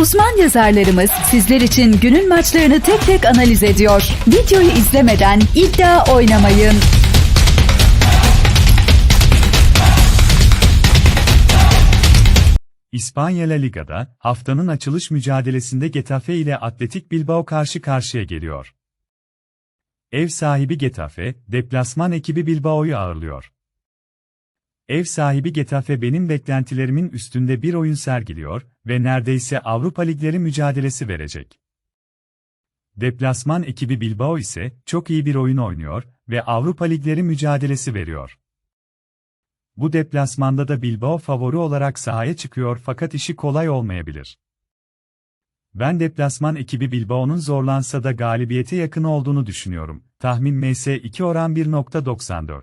Uzman yazarlarımız sizler için günün maçlarını tek tek analiz ediyor. Videoyu izlemeden iddia oynamayın. İspanya La Liga'da haftanın açılış mücadelesinde Getafe ile Atletik Bilbao karşı karşıya geliyor. Ev sahibi Getafe, deplasman ekibi Bilbao'yu ağırlıyor. Ev sahibi Getafe benim beklentilerimin üstünde bir oyun sergiliyor ve neredeyse Avrupa Ligleri mücadelesi verecek. Deplasman ekibi Bilbao ise çok iyi bir oyun oynuyor ve Avrupa Ligleri mücadelesi veriyor. Bu deplasmanda da Bilbao favori olarak sahaya çıkıyor fakat işi kolay olmayabilir. Ben deplasman ekibi Bilbao'nun zorlansa da galibiyete yakın olduğunu düşünüyorum. Tahmin MS2 oran 1.94.